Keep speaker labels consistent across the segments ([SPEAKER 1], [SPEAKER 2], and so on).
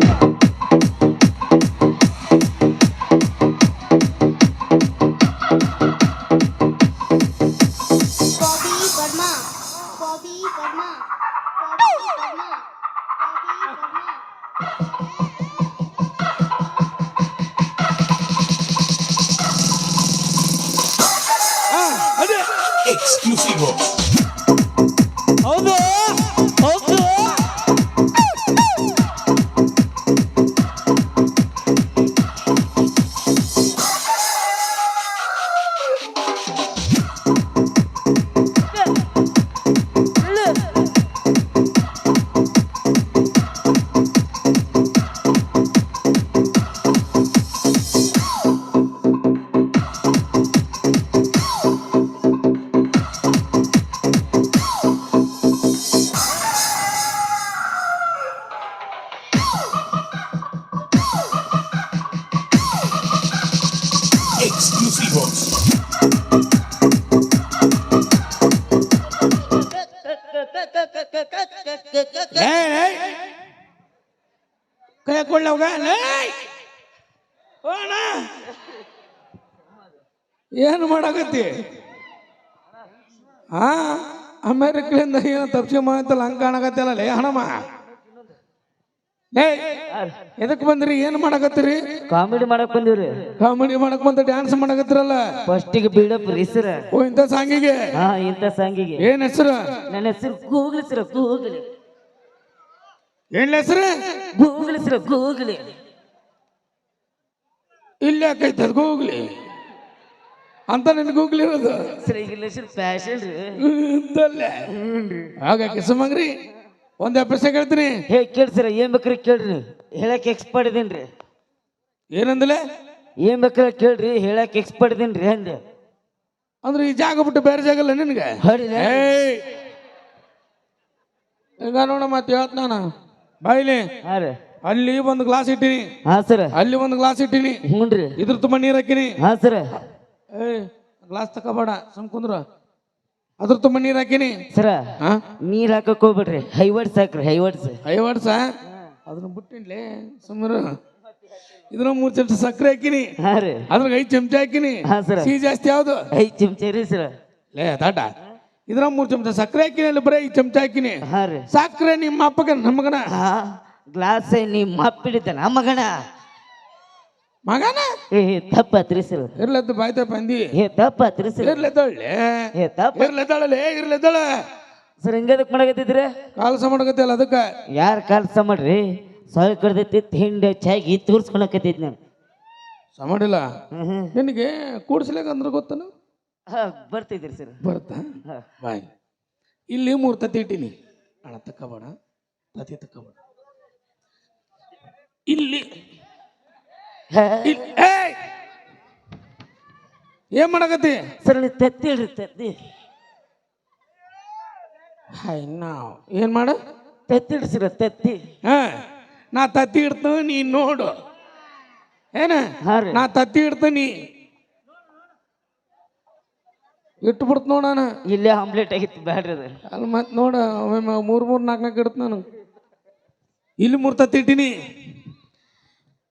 [SPEAKER 1] Thank you. ಕೈ ಹೋಣ ಏನು ಮಾಡಾಕತ್ತಿ? ಹಾ ಅಮೇರಿಕಲಿಂದ ಏನು ತಪ್ಸಿ ಮಾಡತ್ತಲ್ಲ ಹಂಗ ಕಾಣಕತ್ತಲ್ಲ ಲೇ ಹಣಮ್ಮ ಏಯ್ ಎದಕ್ ಬಂದ್ರಿ? ಏನ್ ಮಾಡಕತ್ತೀರಿ?
[SPEAKER 2] ಕಾಮಿಡಿ ಮಾಡಕ್ ಬಂದಿವ್ರಿ.
[SPEAKER 1] ಕಾಮಿಡಿ ಮಾಡಕ್ ಬಂದ ಡ್ಯಾನ್ಸ್ ಮಾಡಕತ್ತಿರಲ್ಲ?
[SPEAKER 2] ಫಸ್ಟಿಗೆ ಬಿಲ್ಡಪ್ ರೀ ಸರ
[SPEAKER 1] ಓ ಇಂಥ ಸಾಂಗಿಗೆ?
[SPEAKER 2] ಹಾ ಇಂಥ ಸಾಂಗಿಗೆ.
[SPEAKER 1] ಏನ್ ಹೆಸರು?
[SPEAKER 2] ನನ್ನ ಹೆಸರು ಕೂಗ್ಲಿ ಸರ್ ಗೂಗ್ಲಿ
[SPEAKER 1] ಏನ್ ಹೆಸರು?
[SPEAKER 2] ಗೂಗಲ್ ಹೆಸರು ಗೂಗ್ಲಿ.
[SPEAKER 1] ಇಲ್ಲಿ ಯಾಕೈತೆ ಅದು ಗೂಗ್ಲಿ? ಅಂತ ನಿನ್ ಗೂಗ್ಲಿ ಇರೋದು?
[SPEAKER 2] ಸರ ಈಗ ಫ್ಯಾಷನ್ ರೀ
[SPEAKER 1] ಅಂತಲ್ಲೇ ಹಾಗ ಕಿಸಮಂಗ್ರಿ ಒಂದ್ ಎಪಿಸೋಡ್ ಕೇಳ್ತೀನಿ
[SPEAKER 2] ಹೇ ಕೇಳಿ ಸರ್ ಏನ್ ಬೇಕ್ರಿ ಕೇಳ್ರಿ. ಹೇಳಕ್ ಎಕ್ಸ್ಪರ್ಟ್ ಇದೀನ್ರಿ.
[SPEAKER 1] ಏನಂದಲೆ?
[SPEAKER 2] ಏನ್ ಬೇಕ್ರ ಕೇಳ್ರಿ ಹೇಳಕ್ ಎಕ್ಸ್ಪರ್ಟ್ ಇದೀನ್ರಿ ಅಂದೆ.
[SPEAKER 1] ಅಂದ್ರೆ ಈ ಜಾಗ ಬಿಟ್ಟು ಬೇರೆ ಜಾಗ ಇಲ್ಲ ನಿನಗೆ? ಏಯ್! ಈಗ ನೋಡ ಮತ್ತೆ ಹೇಳ್ತ ನಾನು. ಬಾಯ್ಲಿ
[SPEAKER 2] ಹಾ ರೀ.
[SPEAKER 1] ಅಲ್ಲಿ ಒಂದು ಗ್ಲಾಸ್ ಇಟ್ಟಿನಿ.
[SPEAKER 2] ಹಾ ಸರ್.
[SPEAKER 1] ಅಲ್ಲಿ ಒಂದು ಗ್ಲಾಸ್ ಇಟ್ಟಿನಿ.
[SPEAKER 2] ಹ್ಞೂನ್ರಿ
[SPEAKER 1] ಇದ್ರ ತುಂಬ ನೀರ್ ಹಾಕಿನಿ.
[SPEAKER 2] ಹಾ ಸರ.
[SPEAKER 1] ಏ ಗ್ಲಾಸ್ ತಕೋಬೇಡ ಸುಮ್ ಕುಂದ್ರ. ಅದ್ರ ತುಂಬ ನೀರ್ ಹಾಕಿನಿ.
[SPEAKER 2] ಸರ
[SPEAKER 1] ಹಾ?
[SPEAKER 2] ನೀರ್ ಹಾಕಕ್ ಹೋಗ್ಬೇಡ್ರಿ. ಹೈವರ್ಡ್ಸ್ ಹಾಕ್ರಿ ಹೈವರ್ಡ್ಸ್.
[SPEAKER 1] ಐವರ್ಸ ಅದನ್ನ ಬಿಟ್ಟಿನ್ಲೇ ಸುಮ್ಮರು ಇದ್ರ ಮೂರ್ ಚಮಚ ಸಕ್ಕರೆ ಹಾಕಿನಿ.
[SPEAKER 2] ಹಾ ರೀ.
[SPEAKER 1] ಅದ್ರಾಗ ಐದು ಚಮಚ ಹಾಕಿನಿ.
[SPEAKER 2] ಹಾ ಸರ್.
[SPEAKER 1] ಸಿಹಿ ಜಾಸ್ತಿ ಯಾವ್ದು?
[SPEAKER 2] ಐದ್ ಚಮಚ ರೀ ಸರ.
[SPEAKER 1] ಲೇ ತಾಟ. ಇದ್ರ ಮೂರ್ ಚಮಚ ಸಕ್ಕರೆ ಹಾಕಿನಿ ಅಲ್ಲಿ ಬರೀ ಐದು ಚಮಚ ಹಾಕಿನಿ.
[SPEAKER 2] ಹಾ ರೀ.
[SPEAKER 1] ಸಕ್ಕರೆ ನಿಮ್ಮ ಅಪ್ಪಗ ನಮಗನ
[SPEAKER 2] ಗ್ಲಾಸ್ ನಿಮ್ಮ ಅಪ್ಪಿಡಿತಾನ ಮಗನ?
[SPEAKER 1] ಮಗನ?
[SPEAKER 2] ಏ ತಪ್ಪ ಸರ್
[SPEAKER 1] ಇರ್ಲದ್ದು ಬಾಯ್ತ ಬಂದಿ
[SPEAKER 2] ಏ ತಪ್ಪ ಸರ್
[SPEAKER 1] ಇರ್ಲೆದ್ದಳ್ಳೆ
[SPEAKER 2] ಏ ತಪ್ಪ.
[SPEAKER 1] ಇರ್ಲೆದ್ದಾಳಲೆ ಇರ್ಲೆದ್ದಾಳ
[SPEAKER 2] ಸರ್ ಹಿಂಗದಕ್ ಮಾಡಕತ್ತಿದ್ರೆ?
[SPEAKER 1] ಕಾಲ್ಸ ಮಾಡಕತ್ತಲ್ಲ ಅದಕ್ಕ.
[SPEAKER 2] ಯಾರ ಕಾಲ್ಸ ಮಾಡ್ರಿ? ಸೊಳ್ಳೆ ಕಡ್ದೈತಿ ಹಿಂಡೆ ಚಾಗಿ ತೋರ್ಸ್ಕೊಳಕತ್ತಿದ್ ನಾನು.
[SPEAKER 1] ಸಮಾಡಿಲ್ಲ. ನಿನಗೆ ಕೂಡ್ಸ್ಲಿಕ್ಕೆ ಅಂದ್ರೆ ಗೊತ್ತನ?
[SPEAKER 2] ಹಾ ಬರ್ತಿದ್ರಿ ಸರ್.
[SPEAKER 1] ಬರ್ತಾ. ಬಾಯ್. ಇಲ್ಲಿ ಮೂರು ತತ್ತಿ ಇಟ್ಟಿನಿ. ಅಣ್ಣ ತಕ್ಕಬೇಡ ತತ್ತಿ ತಕ್ಕಬೇಡ ಇಲ್ಲಿ.
[SPEAKER 2] ಹಾ.
[SPEAKER 1] ಇಲ್ಲಿ- ಏಯ್! ಏನ್ ಮಾಡಕತ್ತಿ?
[SPEAKER 2] ಸರ್ ನೀವು ತತ್ತಿ ಹೇಳ್ರಿ ತತ್ತಿ.
[SPEAKER 1] ಹಾಯ್ ನಾವು ಏನ್ ಮಾಡ?
[SPEAKER 2] ತತ್ತಿ ಇಡ್ರಿ ಸರ್ ತತ್ತಿ.
[SPEAKER 1] ಹಾ. ನಾ ತತ್ತಿ ಇಡ್ತೀನಿ ನೀ ನೋಡು. ಏನ?
[SPEAKER 2] ಹಾ ರೀ.
[SPEAKER 1] ನಾ ತತ್ತಿ ಇಡ್ತೀನಿ. ಇಟ್ಟು ಬಿಡ್ತ ನಾನು.
[SPEAKER 2] ಇಲ್ಲೇ ಆಮ್ಲೆಟ್ ಆಗಿತ್ತು ಬ್ಯಾಡ್ರಿ ಅದು.
[SPEAKER 1] ಅಲ್ಲಿ ಮತ್ತೆ ನೋಡ ಮೂರು ಮೂರು ನಾಲ್ಕು ನಾಲ್ಕು ಇಡ್ತ ನಾನು. ಇಲ್ಲಿ ಮೂರು ತಿಟ್ಟಿನಿ.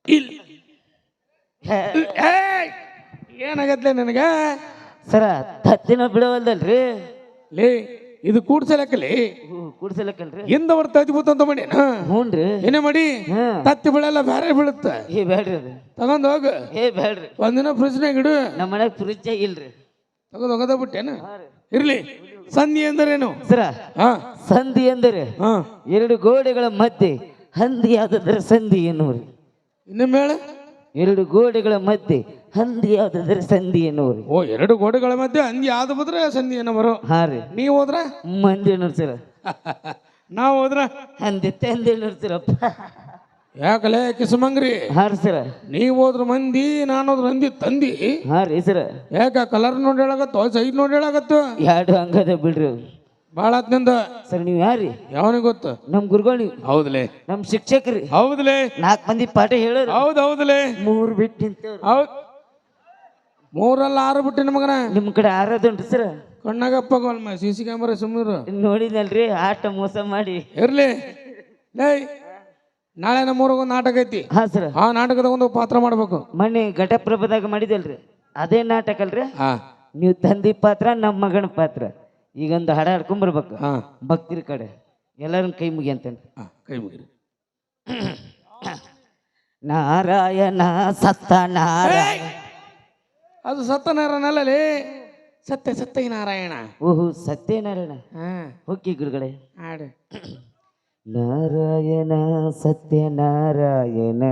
[SPEAKER 1] ಏನಾಗತ್ತೆ ಇಲ್ಲಿ! ಏನಾಗತ್ಲೆ ನನಗೆ?
[SPEAKER 2] ಸರ ತತ್ತಿನ ಬಿಡವಲ್ದಲ್ರಿ?
[SPEAKER 1] ಲೇ ಇದು ಕೂಡ್ಸಲಕ್ಕಲಿ?
[SPEAKER 2] ಕೂಡ್ಸಲಕ್ಕಲ್ರಿ.
[SPEAKER 1] ಹಿಂದ ಅವ್ರ ತತ್ತಿ ಬೂತಂತ ಮಾಡಿ
[SPEAKER 2] ಹ್ಞೂನ್ರಿ
[SPEAKER 1] ಏನೇ ಮಾಡಿ? ತತ್ತಿ ಬೀಳಲ್ಲ ಬೇರೆ ಬೀಳುತ್ತೆ.
[SPEAKER 2] ಏ ಬೇಡ್ರಿ ಅದು.
[SPEAKER 1] ತಗೊಂಡ್ ಹೋಗು.
[SPEAKER 2] ಏ ಬ್ಯಾಡ್ರಿ.
[SPEAKER 1] ಒಂದಿನ ಫ್ರಿಜ್ನಾಗ ಇಡು.
[SPEAKER 2] ನಮ್ಮ ಮನ್ಯಾಗ ಫ್ರಿಜ್ ಇಲ್ರಿ.
[SPEAKER 1] ತಗೊಂಡ್ ಹೋಗದ ಬಿಟ್ಟೇನ? ಇರ್ಲಿ. ಸಂಧಿ ಅಂದರೇನು
[SPEAKER 2] ಸರ
[SPEAKER 1] ಹಾ.
[SPEAKER 2] ಸಂಧಿ ಎಂದರೆ
[SPEAKER 1] ಹಾ.
[SPEAKER 2] ಎರಡು ಗೋಡೆಗಳ ಮಧ್ಯೆ ಹಂದಿಯಾದದರ ಸಂಧಿ ಎನ್ನುವರು.
[SPEAKER 1] ಇನ್ನು ಮೇಳ
[SPEAKER 2] ಎರಡು ಗೋಡೆಗಳ ಮಧ್ಯೆ ಹಂದಿಯಾದದರ ಸಂಧಿ ಎನ್ನುವರು.
[SPEAKER 1] ಓ ಎರಡು ಗೋಡೆಗಳ ಮಧ್ಯೆ ಹಂದಿ ಆದ ಬದ್ರೆ ಸಂಧಿ ಏನವರು
[SPEAKER 2] ಹಾ ರೀ.
[SPEAKER 1] ನೀವು ಹೋದ್ರ?
[SPEAKER 2] ಮಂದಿ ಎನ್ನುವರು ಸರ.
[SPEAKER 1] ನಾವು ಹೋದ್ರ?
[SPEAKER 2] ಹಂದಿ ತಂದೆ ಎನ್ನುವರು ಸರಪ್ಪ.
[SPEAKER 1] ಯಾಕಲೆ ಕಿಸಮಂಗ್ರಿ?
[SPEAKER 2] ಹಾ ರೀ ಸರ.
[SPEAKER 1] ನೀವು ಹೋದ್ರ ಮಂದಿ ನಾನು ಹೋದ್ರ ಮಂದಿ ತಂದಿ.
[SPEAKER 2] ಹಾಂ ರೀ ಸರ.
[SPEAKER 1] ಯಾಕ ಕಲರ್ ನೋಡಿ ಹೇಳಾಗತ್ತೋ ಸೈಜ್ ನೋಡಿ ಹೇಳಾಕತ್ತು
[SPEAKER 2] ಎರಡು ಹಂಗದ ಬಿಡ್ರಿ.
[SPEAKER 1] ಭಾಳ ಆತ್ನಿಂದ
[SPEAKER 2] ಸರ್ ನೀವು ಯಾರಿ?
[SPEAKER 1] ಯಾವನಿಗೆ ಗೊತ್ತು?
[SPEAKER 2] ನಮ್ ಗುರುಗಳು ನೀವು.
[SPEAKER 1] ಹೌದ್ಲೆ.
[SPEAKER 2] ನಮ್ ಶಿಕ್ಷಕರಿ.
[SPEAKER 1] ಹೌದ್ಲೆ.
[SPEAKER 2] ನಾಲ್ಕು ಮಂದಿ ಪಾಠ ಹೇಳೋರು.
[SPEAKER 1] ಹೌದ್ ಹೌದ್ಲೆ.
[SPEAKER 2] ಮೂರು ಬಿಟ್ಟು ನಿಂತವ್ರು.
[SPEAKER 1] ಹೌದ್. ಮೂರಲ್ಲ ಆರು ಬಿಟ್ಟು ನಿಮಗನ
[SPEAKER 2] ನಿಮ್ ಕಡೆ ಆರೋದುಂಟು ಸರ್.
[SPEAKER 1] ಕಣ್ಣಾಗಪ್ಪ ಸಿ ಸಿ ಕ್ಯಾಮರಾ ಸುಮ್ಮನಿರು
[SPEAKER 2] ನೋಡಿದಲ್ರಿ ಆಟ ಮೋಸ ಮಾಡಿ.
[SPEAKER 1] ಇರ್ಲಿ. ಲೇ ನಾಳೆ ನಮ್ಮೂರಾಗ ಒಂದು ನಾಟಕ ಐತಿ.
[SPEAKER 2] ಹಾ ಸರ್.
[SPEAKER 1] ಆ ನಾಟಕದ ಒಂದು ಪಾತ್ರ ಮಾಡ್ಬೇಕು.
[SPEAKER 2] ಮೊನ್ನೆ ಘಟಪ್ರಭದಾಗ ಮಾಡಿದಲ್ರಿ. ಅದೇ ನಾಟಕ ಅಲ್ರಿ?
[SPEAKER 1] ಹಾ.
[SPEAKER 2] ನೀವು ತಂದಿ ಪಾತ್ರ ನಮ್ಮ ಮಗನ ಪಾತ್ರ. ಈಗೊಂದು ಹಡ ಹಾಡ್ಕೊಂಬರ್ಬೇಕು.
[SPEAKER 1] ಹಾ.
[SPEAKER 2] ಭಕ್ತಿರ ಕಡೆ. ಎಲ್ಲರನ್ನ ಕೈ ಮುಗಿಯಂತೇನೆ
[SPEAKER 1] ಹಾ ಕೈ ಮುಗಿರಿ.
[SPEAKER 2] ನಾರಾಯಣ ಸತ್ತ ನಾರಾಯಣ.
[SPEAKER 1] ಅದು ಸತ್ಯನಾರಾಯಣಲ್ಲೇ ಸತ್ಯ ಸತ್ಯ ನಾರಾಯಣ
[SPEAKER 2] ಓಹೋ ಸತ್ಯನಾರಾಯಣ.
[SPEAKER 1] ಹಾ.
[SPEAKER 2] ಹೋಗಿ ಗುರುಗಳೇ.
[SPEAKER 1] ಹಾಡು.
[SPEAKER 2] ನಾರಾಯಣ ಸತ್ಯನಾರಾಯಣ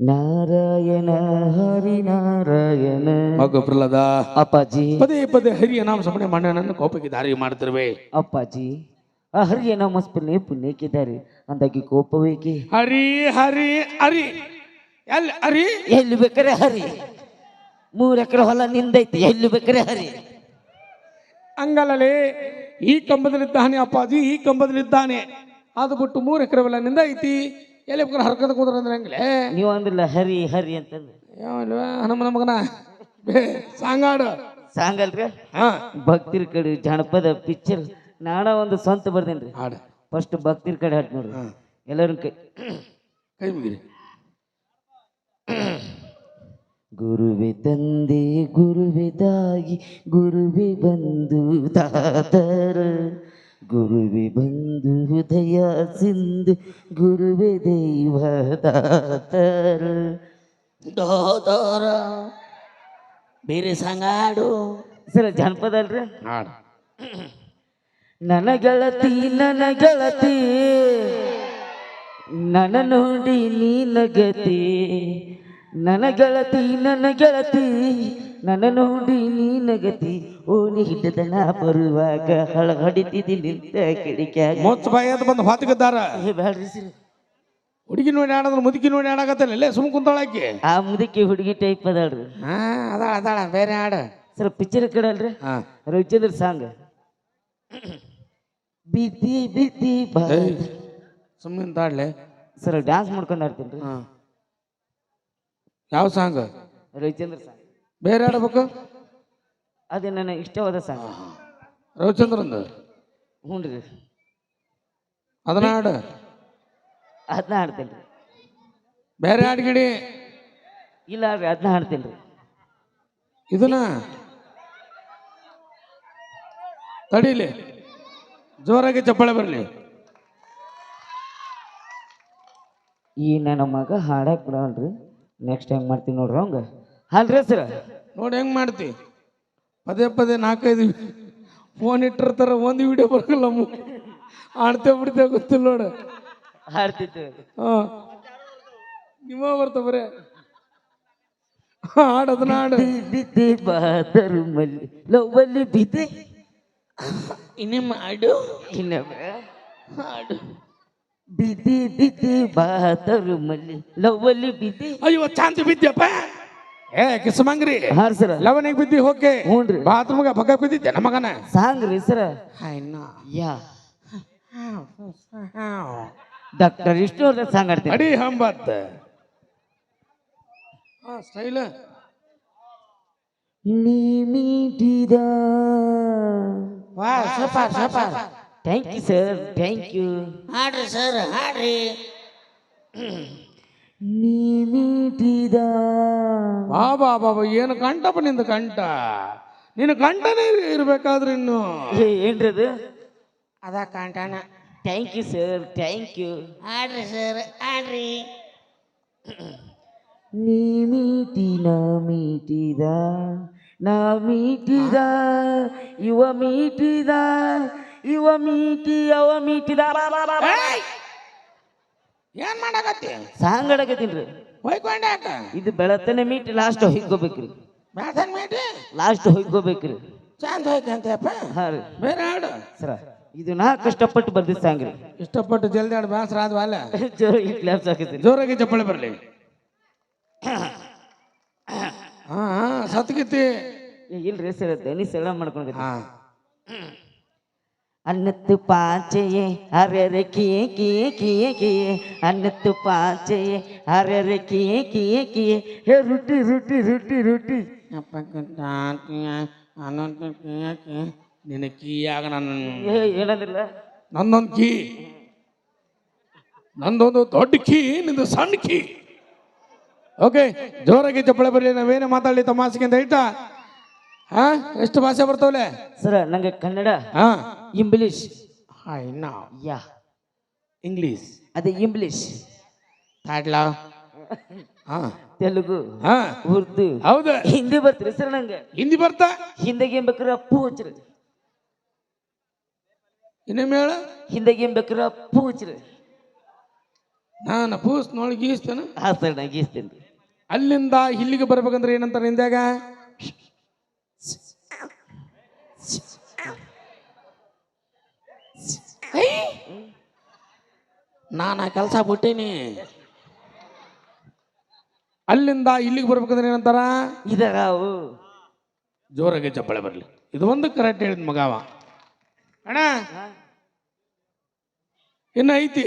[SPEAKER 2] ನಾರಾಯಣ ಹರಿನಾರಾಯಣ
[SPEAKER 1] ಮಗ ಪ್ರಹ್ಲಾದ.
[SPEAKER 2] ಅಪ್ಪಾಜಿ.
[SPEAKER 1] ಪದೇ ಪದೇ ಹರಿಯ ನಾಮ ಸಮಣೆ ಮಣ್ಣನನ್ನು ಕೋಪಕ್ಕೆ ದಾರಿ ಮಾಡ್ತಿರುವೆ.
[SPEAKER 2] ಅಪ್ಪಾಜಿ ಆ ಹರಿಯ ನಮಸ್ಪನೆ ಪುಣ್ಯಕ್ಕಿದ್ದಾರೆ ಅಂದಾಗಿ ಕೋಪವೇಕೆ
[SPEAKER 1] ಹರಿ ಹರಿ ಹರಿ. ಎಲ್ಲಿ ಹರಿ?
[SPEAKER 2] ಎಲ್ಲಿ ಬೇಕಾರೆ ಹರಿ. ಮೂರ್ ಎಕರೆ ಹೊಲ ನಿಂದೈತಿ ಎಲ್ಲಿ ಬೇಕಾರೆ ಹರಿ.
[SPEAKER 1] ಹಂಗಲ್ಲಲೇ ಈ ಕಂಬದಲ್ಲಿದ್ದಾನೆ ಅಪ್ಪಾಜಿ ಈ ಕಂಬದಲ್ಲಿದ್ದಾನೆ. ಅದು ಬಿಟ್ಟು ಮೂರು ಎಕರೆ ಹೊಲ ನಿಂದ ಐತಿ ಎಲ್ಲಿ ಬೇಕಾದ್ರೆ ಹರ್ಕದ ಕುದ್ರ ಅಂದ್ರೆ ಹಂಗಲೇ?
[SPEAKER 2] ನೀವು ಅಂದ್ರಲ್ಲ ಹರಿ ಹರಿ ಅಂತಂದ್ರೆ.
[SPEAKER 1] ಯಾವಲ್ವ ನಮ್ಮ ನಮಗನ? ಬೇ ಸಾಂಗಾಡು.
[SPEAKER 2] ಸಾಂಗಲ್ರಿ?
[SPEAKER 1] ಹಾ.
[SPEAKER 2] ಭಕ್ತಿರ ಕಡೆ ಜಾನಪದ ಪಿಕ್ಚರ್ ನಾಡ ಒಂದು ಸ್ವಂತ ಬರ್ದೇನ್ರಿ.
[SPEAKER 1] ಹಾಡು.
[SPEAKER 2] ಫಸ್ಟ್ ಭಕ್ತಿರ್ ಕಡೆ ಹಾಡ್ ನೋಡ್ರಿ. ಎಲ್ಲರೂ ಕೈ
[SPEAKER 1] ಕೈ ಮುಗಿರಿ.
[SPEAKER 2] ಗುರುವೆ ತಂದೆ ಗುರುವೆ ತಾಯಿ ಗುರುವೆ ಬಂದು ತಾತರ. ಗುರುವೆ ಬಂಧು ಹೃದಯ ಸಿಂಧು ಗುರುವೆ ದೈವ ದಾತರ
[SPEAKER 1] ಬೇರೆ ಸಂಗಾಡು
[SPEAKER 2] ಸರ್ ಜಾನಪದ ಅಲ್ರಿ?
[SPEAKER 1] ಹಾಡು.
[SPEAKER 2] ನನ್ನ ಗೆಳತಿ ನನ್ನ ಗೆಳತಿ ನನ್ನ ನೋಡಿ ನೀನ ಗತಿ ನನ್ನ ಗೆಳತಿ ನನ್ನ ಗೆಳತಿ ನನ್ನ ನೋಡಿ ನೀನಗತಿ ಓಣಿ ಹಿಡ್ದನ ಬರುವಾಗ ಹಳ ಹೊಡಿತಿದ್ದಿ ನಿಂತ ಕಿಡಿಕ್ಯಾಗ.
[SPEAKER 1] ಮೊಚ್ಚ ಬಾಯಿ ಅಂತ ಬಂದು ಹೊತ್ತಿಗಿದ್ದಾರ?
[SPEAKER 2] ಏ ಬ್ಯಾಡ್ರಿ ಸರ್.
[SPEAKER 1] ಹುಡುಗಿ ನೋಡಿ ಆಡೋದ್ರ ಮುದುಕಿ ನೋಡಿ ಆಡಕತ್ತಲ್ಲ ಇಲ್ಲೇ ಸುಮ್ ಕುಂತಾಳಾಕಿ
[SPEAKER 2] ಆ ಮುದುಕಿ ಹುಡುಗಿ ಟೈಪ್ ಅದಾಳ್ರಿ.
[SPEAKER 1] ಹಾ ಅದಾಳ ಅದಾಳ ಬೇರೆ ಹಾಡು
[SPEAKER 2] ಸರ್ ಪಿಕ್ಚರ್ ಕಡಲ್ರಿ.
[SPEAKER 1] ಹಾ.
[SPEAKER 2] ರವಿಚಂದ್ರ ಸಾಂಗ್. ಬಿದ್ದಿ ಬಿದ್ದಿ ಬಾ
[SPEAKER 1] ಸುಮ್ಮನೆ ತಾಡ್ಲೆ
[SPEAKER 2] ಸರ್ ಡ್ಯಾನ್ಸ್ ಮಾಡ್ಕೊಂಡು ಆಡ್ತೀನಿ
[SPEAKER 1] ಹಾ. ಯಾವ ಸಾಂಗ್?
[SPEAKER 2] ರವಿಚಂದ್ರ ಸಾಂಗ್.
[SPEAKER 1] ಬೇರೆ ಆಡ್ಬೇಕು
[SPEAKER 2] ಅದೇ ನನ್ನ ಇಷ್ಟವಾದ ಸಾಂಗ್
[SPEAKER 1] ರವಿಚಂದ್ರಂದು
[SPEAKER 2] ಹ್ಞೂ ರೀ
[SPEAKER 1] ಅದನ್ನ ಹಾಡು?
[SPEAKER 2] ಅದನ್ನ ಹಾಡ್ತೇನೆ ರೀ
[SPEAKER 1] ಬೇರೆ ಹಾಡ್ಗಿಡಿ
[SPEAKER 2] ಇಲ್ಲ ರೀ ಅದನ್ನ ಹಾಡ್ತೇನೆ ರೀ
[SPEAKER 1] ಇದನ್ನ? ತಡೀಲಿ. ಜೋರಾಗಿ ಚಪ್ಪಾಳೆ ಬರಲಿ.
[SPEAKER 2] ಈ ನನ್ನ ಮಗ ಹಾಡಕ್ಕೆ ಬಿಡಲ್ರಿ ನೆಕ್ಸ್ಟ್ ಟೈಮ್ ಮಾಡ್ತೀನಿ ನೋಡ್ರಿ ಅವಂಗ. ಅಲ್ರಿ ಸರ್?
[SPEAKER 1] ನೋಡಿ ಹೆಂಗ್ ಮಾಡ್ತಿ? ಪದೇ ಪದೇ ನಾಲ್ಕೈದು ಫೋನ್ ಇಟ್ಟಿರ್ತಾರ ಒಂದು ವಿಡಿಯೋ ಬರಲ್ಲ ಆಡ್ತೇವೆ ಬಿಡ್ತೇವೆ ಗೊತ್ತಿಲ್ಲ ನೋಡು.
[SPEAKER 2] ಹಾಡ್ತಿತ್ತು
[SPEAKER 1] ಹಾಂ. ನಿಮ್ಮ ಬರ್ತಾವ ಬರೇ. ಹಾಡದನ್ನ ಹಾಡು
[SPEAKER 2] ಬಿದ್ದೆ ಬಾದರು ಮಲ್ಲಿ. ಲವ್ವಲ್ಲಿ ಬಿದ್ದೆ
[SPEAKER 1] ಇನ್ನೇ ಮಾಡು
[SPEAKER 2] ಇನ್ನೊಮ್ಮೆ
[SPEAKER 1] ಹಾಡು
[SPEAKER 2] ಬಿದ್ದಿ ಬಿದ್ದಿ ಬಾದರು ಮಲ್ಲಿ. ಲವ್ವಲ್ಲಿ ಬಿದ್ದಿ
[SPEAKER 1] ಅಯ್ಯೋ ಚಾಂತಿ ಬಿದ್ಯಪ್ಪ ಏ ಕಿಸಮಂಗ್ರಿ
[SPEAKER 2] ಹಾಂ ಸರ್.
[SPEAKER 1] ಲವನಿಗೆ ಬಿದ್ದಿ ಹೋಕೆ.
[SPEAKER 2] ಹ್ಞೂನ್ರಿ
[SPEAKER 1] ಬಾತ್ರೂಮ್ಗೆ ಬಗ್ಗ ಬಿದ್ದಿದ್ದೆ ನಮಗನ
[SPEAKER 2] ಸಾಂಗ್ ರೀ ಸರ್.
[SPEAKER 1] ಇನ್ನು.
[SPEAKER 2] ಯಾ. ಡಾಕ್ಟರ್ ಇಷ್ಟು ಅವ್ರ ಸಾಂಗ್ ಆಡ್ತೀನಿ
[SPEAKER 1] ಅಡಿ ಹಂಬತ್ತ. ಸ್ಟೈಲ್.
[SPEAKER 2] ನೀ ಮೀಟಿದ.
[SPEAKER 1] ವಾ super super
[SPEAKER 2] thank you sir thank you
[SPEAKER 1] ಹಾಡ್ರಿ sir ಹಾಡ್ರಿ.
[SPEAKER 2] ನೀ ಮೀಟಿದ
[SPEAKER 1] ಬಾ ಬಾ ಬಾಬಾ ಏನು ಕಂಠಪ್ಪ ನಿಂದ ಕಂಠ ನೀನು ಕಂಠನೇ ಇರ್ಬೇಕಾದ್ರೆ ಇನ್ನು
[SPEAKER 2] ಏ ಏನ್ರಿ ಅದು
[SPEAKER 1] ಅದ ಕಂಠನ
[SPEAKER 2] thank you sir thank you
[SPEAKER 1] ಹಾಡ್ರಿ sir ಹಾಡ್ರಿ
[SPEAKER 2] ನೀ ಮೀಟಿ ನಾ ಮೀಟಿದ ನಾ ಮೀಟಿದ ಇವ ಮೀಟಿದ ಇವ ಮೀಟಿ ಅವ ಮೀಟಿದ
[SPEAKER 1] ಏನ್ ಮಾಡಾಕತ್ತಿ?
[SPEAKER 2] ಸಾಂಗ್
[SPEAKER 1] ಹೋಯ್ಕೊಂಡ
[SPEAKER 2] ಇದು ಬೆಳತನೆ ಮೀಟ್ ಲಾಸ್ಟ್ ಹೋಯ್ಕೋಬೇಕ್ರಿ
[SPEAKER 1] ಬ್ಯಾಸನ್ ಮೀಟ್
[SPEAKER 2] ಲಾಸ್ಟ್ ಹೋಯ್ಕೋಬೇಕ್ರಿ
[SPEAKER 1] ಚಂದ ಹೋಯ್ಕಂತಪ್ಪ
[SPEAKER 2] ಹಾಂ ರೀ.
[SPEAKER 1] ಬೇರೆ ಹಾಡು
[SPEAKER 2] ಸರ ಇದು ನಾ ಕಷ್ಟಪಟ್ಟು ಬರ್ದಿ ಸಾಂಗ್ರಿ.
[SPEAKER 1] ಇಷ್ಟಪಟ್ಟು ಜಲ್ದಿ ಹಾಡು ಬ್ಯಾಸರ ಆದ್ವಾ ಅಲ್ಲ?
[SPEAKER 2] ಜೋರ ಕ್ಲಾಪ್ಸ್ ಹಾಕತ್ತೀನಿ
[SPEAKER 1] ಜೋರಾಗಿ ಚಪ್ಪಳೆ ಬರಲಿ. ಹಾ ಹಾ ಸತ್ಗಿತ್ತಿ
[SPEAKER 2] ಇಲ್ರಿ ಸರ್ ದನಿ ಸೆಳ ಮಾಡ್ಕೊಂಡು
[SPEAKER 1] ಹಾ.
[SPEAKER 2] ಅನ್ನತ್ತು ಪಾಚೆಯೇ ಅರೆರೆ ಕಿಯೆ ಕಿಯೆ ಕಿಯೆ ಕಿಯೆ ಅನ್ನತ್ತು ಪಾಚೆಯೇ ಅರೆರೆ ಕಿಯೆ ಕಿಯೆ ಕಿಯೆ ಹೇ ರುಟಿ ರುಟಿ ರುಟಿ ರುಟಿ.
[SPEAKER 1] ನಿನ್ನ ಕೀಯಾಗ ನನ್ನ
[SPEAKER 2] ಏ ಹೇಳೋದಿಲ್ಲ
[SPEAKER 1] ನನ್ನೊಂದು ಕೀ. ನಂದೊಂದು ದೊಡ್ಡ ಕೀ ನಿಂದು ಸಣ್ಣ ಕೀ. ಓಕೆ ಜೋರಾಗಿ ಚಪ್ಪಳೆ ಬರಲಿ ನಾವೇನೇ ಮಾತಾಡಲಿ ತಮಾಸಿಗೆ ಅಂತ ಹೇಳ್ತಾ ಹಾ ಎಷ್ಟು ಭಾಷೆ ಬರ್ತಾವಲೆ?
[SPEAKER 2] ಸರ್ ನಂಗೆ ಕನ್ನಡ
[SPEAKER 1] ಹಾ.
[SPEAKER 2] ಇಂಗ್ಲಿಷ್.
[SPEAKER 1] ಹಾಯ್ ನಾ
[SPEAKER 2] ಯಾ.
[SPEAKER 1] ಇಂಗ್ಲೀಷ್
[SPEAKER 2] ಅದೇ ಇಂಗ್ಲಿಷ್.
[SPEAKER 1] ತಾಡ್ಲಾ ಹಾ.
[SPEAKER 2] ತೆಲುಗು
[SPEAKER 1] ಹಾ.
[SPEAKER 2] ಉರ್ದು.
[SPEAKER 1] ಹೌದು.
[SPEAKER 2] ಹಿಂದಿ ಬರ್ತೀರಿ ಸರ್ ನಂಗೆ.
[SPEAKER 1] ಹಿಂದಿ ಬರ್ತಾ?
[SPEAKER 2] ಹಿಂದಿಗೆ ಏನ್ ಬೇಕಾರೆ ಅಪ್ಪು ಹಚ್ಚಿರಿ
[SPEAKER 1] ಇನ್ನೊಮ್ಮೆ ಹೇಳ.
[SPEAKER 2] ಹಿಂದಿಗೆ ಏನ್ ಬೇಕಾರೆ ಅಪ್ಪು ಹಚ್ಚಿರಿ
[SPEAKER 1] ನಾನು ಪೂಸ್ ನೋಡಿ ಗೀಸ್ತೇನೆ.
[SPEAKER 2] ಹಾ ಸರ್ ನಾ ಗೀಸ್ತೇನೆ
[SPEAKER 1] ಅಲ್ಲಿಂದ ಇಲ್ಲಿಗೆ ಬರ್ಬೇಕಂದ್ರೆ ಏನಂತಾರೆ ಹಿಂದ್ಯಾಗ ನಾನು ಆ ಕೆಲಸ ಬಿಟ್ಟೀನಿ. ಅಲ್ಲಿಂದ ಇಲ್ಲಿಗೆ ಬರ್ಬೇಕಂದ್ರೆ ಏನಂತಾರ?
[SPEAKER 2] ಇದಾಗ
[SPEAKER 1] ಜೋರಾಗಿ ಚಪ್ಪಳೆ ಬರಲಿ. ಇದು ಒಂದು ಕರೆಕ್ಟ್ ಹೇಳಿದ ಮಗಾವ ಅಣ್ಣ ಇನ್ನು ಐತಿ.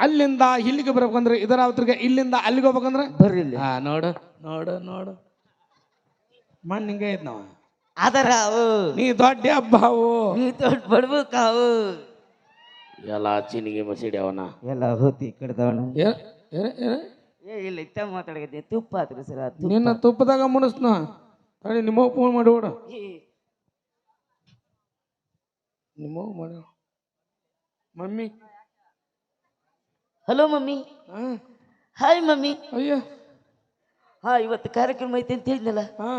[SPEAKER 1] ಅಲ್ಲಿಂದ ಇಲ್ಲಿಗೆ ಬರ್ಬೇಕಂದ್ರೆ ಇದರ ಅವತ್ರಿಗೆ ಇಲ್ಲಿಂದ ಅಲ್ಲಿಗೆ ಹೋಗ್ಬೇಕಂದ್ರೆ?
[SPEAKER 2] ಬರ್ರಿ
[SPEAKER 1] ಹಾ ನೋಡು ನೋಡು ನೋಡು. ಮಣ್ಣು ಹಿಂಗೆ ಐತ್ ನಾವ.
[SPEAKER 2] ಅದರಾವು
[SPEAKER 1] ನೀ ದೊಡ್ಡ ಹಬ್ಬವು
[SPEAKER 2] ನೀ ದೊಡ್ಡ ಬಡ್ಬೇಕಾವು
[SPEAKER 1] ಎಲ್ಲ ಚಿನಿಗೆ ಮಸೀಡಿ ಅವನ
[SPEAKER 2] ಎಲ್ಲ ಹೋತಿ ಕಡ್ದವಣ
[SPEAKER 1] ಏ- ಏ- ಏ-
[SPEAKER 2] ಏ. ಇಲ್ಲ ಇತ್ತ ಮಾತಾಡಕತ್ತಿ. ತುಪ್ಪ ಆತ್ರಿ ಸರ್
[SPEAKER 1] ನಿನ್ನ ತುಪ್ಪದಾಗ ಮುನಿಸ್ನ ತಡಿ ನಿಮ್ಮ ಫೋನ್ ಮಾಡಿ ಬಿಡು ನಿಮ್ಮ ಮಾಡಿ ಮಮ್ಮಿ.
[SPEAKER 2] Hello mummy.
[SPEAKER 1] ಹಾ.
[SPEAKER 2] Hi mummy.
[SPEAKER 1] ಅಯ್ಯ.
[SPEAKER 2] ಹಾ ಇವತ್ತು ಕಾರ್ಯಕ್ರಮ ಐತೆ ಅಂತ ಹೇಳಿದ್ನಲ್ಲ?
[SPEAKER 1] ಹಾ.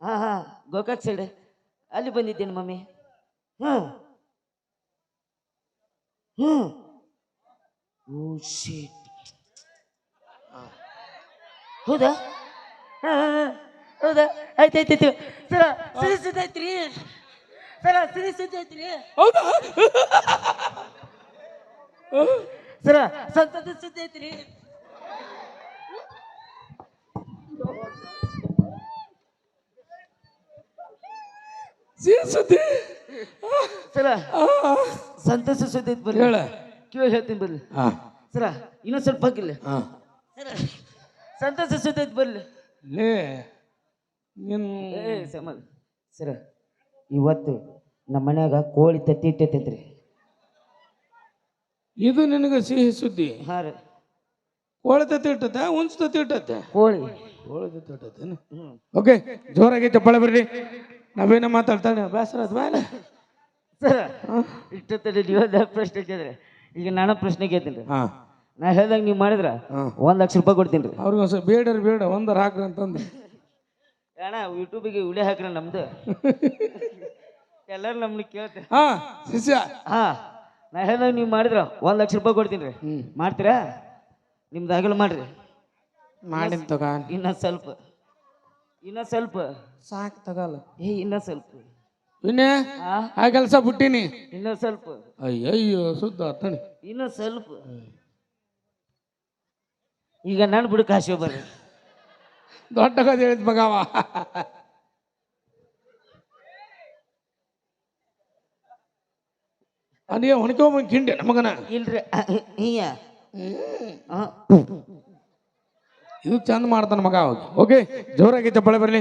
[SPEAKER 2] ಹಾ ಹಾ. ಗೋಕಾಕ್ ಸೈಡ್ ಅಲ್ಲಿ ಬಂದಿದ್ದೇನೆ ಮಮ್ಮಿ. ಹ್ಮ್ ಹ್ಮ್ ಓ ಶಿಟ್ ಹೌದಾ? ಹಾ. ಹೌದಾ? ಆಯ್ತು ಆಯ್ತು ಆಯ್ತು. ಸರ ಸರಿ ಸುದ್ದಿ ಐತ್ರಿ ಸರ ಸರಿ ಸುದ್ದಿ ಐತ್ರಿ
[SPEAKER 1] ಹೌದಾ?
[SPEAKER 2] ಸರ ಸಂತದ ಸುದ್ದಿ ಐತ್ರಿ
[SPEAKER 1] ಸುದ್ದಿ
[SPEAKER 2] ಸರ ಸಂತಸ ಸುದ್ದಿ ಐತಿ ಬರ್ರಿ.
[SPEAKER 1] ಹೇಳ
[SPEAKER 2] ಕಿವಿ ಹೇಳ್ತೀನಿ ಬರ್ರಿ.
[SPEAKER 1] ಹಾ
[SPEAKER 2] ಸರ ಇನ್ನೊಂದ್ ಸ್ವಲ್ಪ ಹಾಕಿಲ್ಲ.
[SPEAKER 1] ಹಾ
[SPEAKER 2] ಸರ ಸಂತೋಷ ಸುದ್ದಿ ಐತಿ ಬರ್ಲಿ
[SPEAKER 1] ಲೇ ನಿನ್
[SPEAKER 2] ಏ ಸಮಾನ ಸರ ಇವತ್ತು ನಮ್ಮ ಮನ್ಯಾಗ ಕೋಳಿ ತತ್ತಿ ಇಟ್ಟೈತೈತ್ರಿ
[SPEAKER 1] ಇದು ನಿನಗೆ ಸಿಹಿ ಸುದ್ದಿ?
[SPEAKER 2] ಹಾ ರೀ.
[SPEAKER 1] ಕೋಳಿ ತತ್ತಿ ಇಟ್ಟತ್ತೆ ಉಂಚು ತತ್ತಿ ಇಟ್ಟತ್ತೆ
[SPEAKER 2] ಕೋಳಿ.
[SPEAKER 1] ಕೋಳಿ ತತ್ತಿ ಇಟ್ಟತ್ತೇನು
[SPEAKER 2] ಹ್ಮ್
[SPEAKER 1] ಓಕೆ ಜೋರಾಗಿ ಚಪ್ಪಾಳೆ ಬರ್ರಿ. ನಾವೇನ ಮಾತಾಡ್ತಾಳೆ? ಬೇಸರ ಅದ್ವಾ ಸರ್
[SPEAKER 2] ಸರ ಇಷ್ಟೊತ್ತಲ್ಲಿ ನೀವೊಂದು ಪ್ರಶ್ನೆ ಕೇಳಿದ್ರೆ ಈಗ ನಾನು ಪ್ರಶ್ನೆ ಕೇಳ್ತೀನಿ ರೀ.
[SPEAKER 1] ಹಾಂ.
[SPEAKER 2] ನಾ ಹೇಳ್ದಾಗ ನೀವು ಮಾಡಿದ್ರ ಒಂದ್ ಲಕ್ಷ ರೂಪಾಯಿ ಕೊಡ್ತೀನಿ ರೀ.
[SPEAKER 1] ಅವ್ರಿಗೆ ಸರ್ ಬೇಡ ಬೇಡ ಒಂದರ ಹಾಕ್ರಿ ಅಂತಂದು.
[SPEAKER 2] ಅಣ್ಣ ಯೂಟ್ಯೂಬಿಗೆ ಉಳಿ ಹಾಕ್ರಿ ನಮ್ದು. ಎಲ್ಲರೂ ನಮ್ಗೆ ಕೇಳ್ತಾರೆ.
[SPEAKER 1] ಹಾ ಶಿಷ್ಯ.
[SPEAKER 2] ಹಾ ನಾ ಹೇಳ್ದಾಗ ನೀವು ಮಾಡಿದ್ರ ಒಂದ್ ಲಕ್ಷ ರೂಪಾಯಿ ಕೊಡ್ತೀನಿ ರೀ. ಮಾಡ್ತೀರಾ? ನಿಮ್ದು ಆಗಲ್ಲ ಮಾಡ್ರಿ.
[SPEAKER 1] ಮಾಡಿ ತಗ.
[SPEAKER 2] ಇನ್ನ ಸ್ವಲ್ಪ. ಇನ್ನ ಸ್ವಲ್ಪ.
[SPEAKER 1] ಸಾಕು ತಗಲ್ಲ.
[SPEAKER 2] ಏ ಇನ್ನ ಸ್ವಲ್ಪ.
[SPEAKER 1] ಇನ್ನೇ?
[SPEAKER 2] ಆ?
[SPEAKER 1] ಆ ಕೆಲಸ ಬಿಟ್ಟಿನಿ.
[SPEAKER 2] ಇನ್ನ ಸ್ವಲ್ಪ.
[SPEAKER 1] ಅಯ್ಯಯ್ಯೋ ಸುದ್ದ ಅತ್ತಣಿ
[SPEAKER 2] ಇನ್ನ ಸ್ವಲ್ಪ. ಈಗ ನಾನು ಬಿಡು ಕಾಶಿ ಬರ್ರಿ
[SPEAKER 1] ದೊಡ್ಡ ಕದ ಹೇಳಿದ ಮಗವ. ಅದೇ ಹೊಣ್ಕೊಂಬಂದು ಕಿಂಡೆ ನಮಗನ
[SPEAKER 2] ಇಲ್ರಿ ಹೀಯ ಆ,
[SPEAKER 1] ಇದು ಚಂದ ಮಾಡ್ತಾನ ಮಗ ಓಕೆ ಜೋರಾಗಿ ಚಪ್ಪಳೆ ಬರಲಿ.